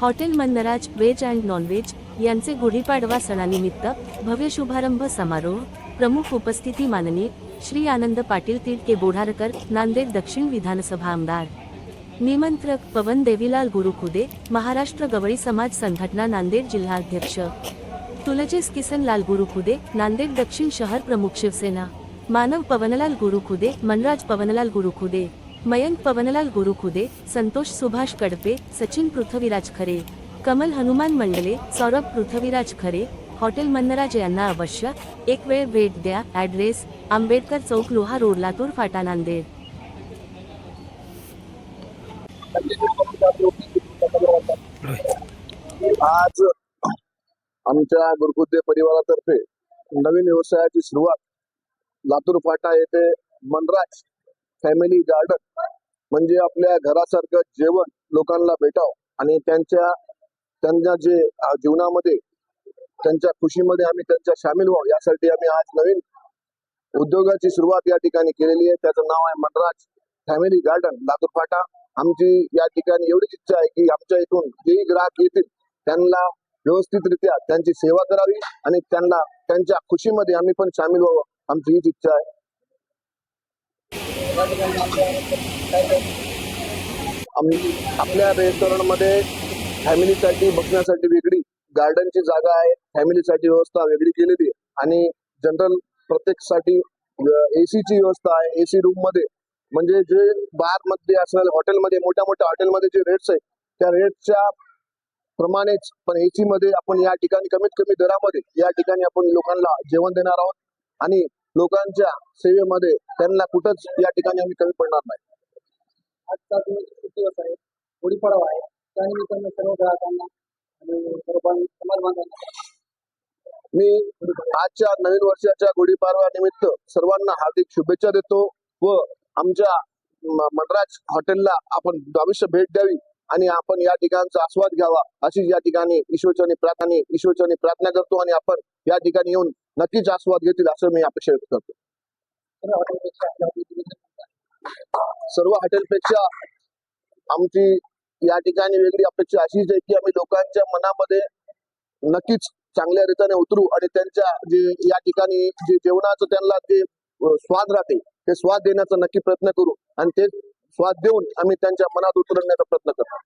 Hotel Mannraj veg and non veg यांचे गुढीपाडवा सणानिमित्त भव्य शुभारंभ समारोह. प्रमुख उपस्थिती माननीय श्री आनंद पाटील तिडके बोढारकर नांदेड दक्षिण विधानसभा आमदार. निमंत्रक पवन देवीलाल गुरुखुदे महाराष्ट्र गवळी समाज संघटना नांदेड जिल्हाध्यक्ष तुलजेस किसनलाल गुरुखुदे नांदेड दक्षिण शहर प्रमुख शिवसेना. मानव पवनलाल गुरुखुदे मनराज पवनलाल गुरुखुदे. मयंक पवनलाल गुरुखुदे संतोष सुभाष कडपे सचिन पृथ्वीराज खरे कमल हनुमान मंडले सौरभ पृथ्वीराज खरे हॉटेल मन्नराज यांना अवश्य एक वेळ भेट द्या. Address Ambedkar Chowk Loha road Latur Phata Nanded. आज आमच्या गुरुकुद्दे परिवारातर्फे नवीन व्यवसायाची सुरुवात लातूर फाटा येथे मनराज फॅमिली गार्डन म्हणजे आपल्या घरासारखं जेवण लोकांना भेटावं आणि त्यांच्या त्यांच्या जे जीवनामध्ये त्यांच्या खुशीमध्ये आम्ही त्यांच्या सामील व्हावं यासाठी आम्ही आज नवीन उद्योगाची सुरुवात या ठिकाणी केलेली आहे. त्याचं नाव आहे मनराज फॅमिली गार्डन लातूर फाटा आमची या ठिकाणी एवढीच इच्छा आहे की आमच्या इथून जेही ग्राहक येतील त्यांना व्यवस्थितरित्या त्यांची सेवा करावी आणि त्यांना त्यांच्या खुशीमध्ये आम्ही पण सामील व्हावं आमची हीच इच्छा आहे. आपल्या रेस्टॉरंटमध्ये फॅमिलीसाठी बसण्यासाठी वेगळी गार्डनची जागा आहे. फॅमिलीसाठी व्यवस्था वेगळी केलेली आहे. आणि जनरल प्रत्येकसाठी एसीची व्यवस्था आहे. एसी रूममध्ये. म्हणजे जे बारमध्ये असणाऱ्या हॉटेलमध्ये मोठ्या मोठ्या हॉटेलमध्ये जे रेट्स आहेत त्या रेटच्या प्रमाणेच पण एसी मध्ये आपण या ठिकाणी कमीत कमी दरामध्ये या ठिकाणी आपण लोकांना जेवण देणार आहोत. आणि लोकांच्या सेवेमध्ये त्यांना कुठंच या ठिकाणी आम्ही कमी पडणार नाही. आजचा दिवस आहे गुढीपाडवा आहे त्यानिमित्तानं सर्व ग्राहकांना आणि सर्व बां- समाज बांधवांना मी आजच्या नवीन वर्षाच्या गुढीपाडवा निमित्त सर्वांना हार्दिक शुभेच्छा देतो व आमच्या म- मनराज हॉटेलला आपण अवश्य भेट द्यावी. आणि आपण या ठिकाणचा आस्वाद घ्यावा अशीच या ठिकाणी ईश्वरचरणी प्रार्थना ईश्वरचरणी प्रार्थना करतो आणि आपण या ठिकाणी येऊन नक्कीच आस्वाद घेतील असं मी अपेक्षा व्यक्त करतो. सर्व हॉटेलपेक्षा आमची या ठिकाणी वेगळी अपेक्षा अशीच आहे की आम्ही लोकांच्या मनामध्ये नक्कीच चांगल्या रीतीने उतरू आणि त्यांच्या जे या ठिकाणी जे जेवणाचं त्यांना जे स्वाद राहते ते स्वाद देण्याचा नक्की प्रयत्न करू आणि ते स्वाद देऊन आम्ही त्यांच्या मनात उतरण्याचा प्रयत्न करतो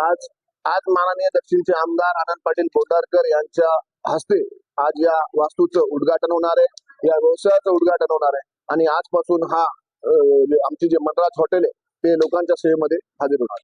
आज आज माननीय दक्षिणचे आमदार आनंद पाटील बोंडारकर यांच्या हस्ते आज या वास्तूचं उद्घाटन होणार आहे. या व्यवसायाचं उद्घाटन होणार आहे. आणि आजपासून हा जे आमची जे मनराज हॉटेल आहे ते लोकांच्या सेवेमध्ये हजर होणार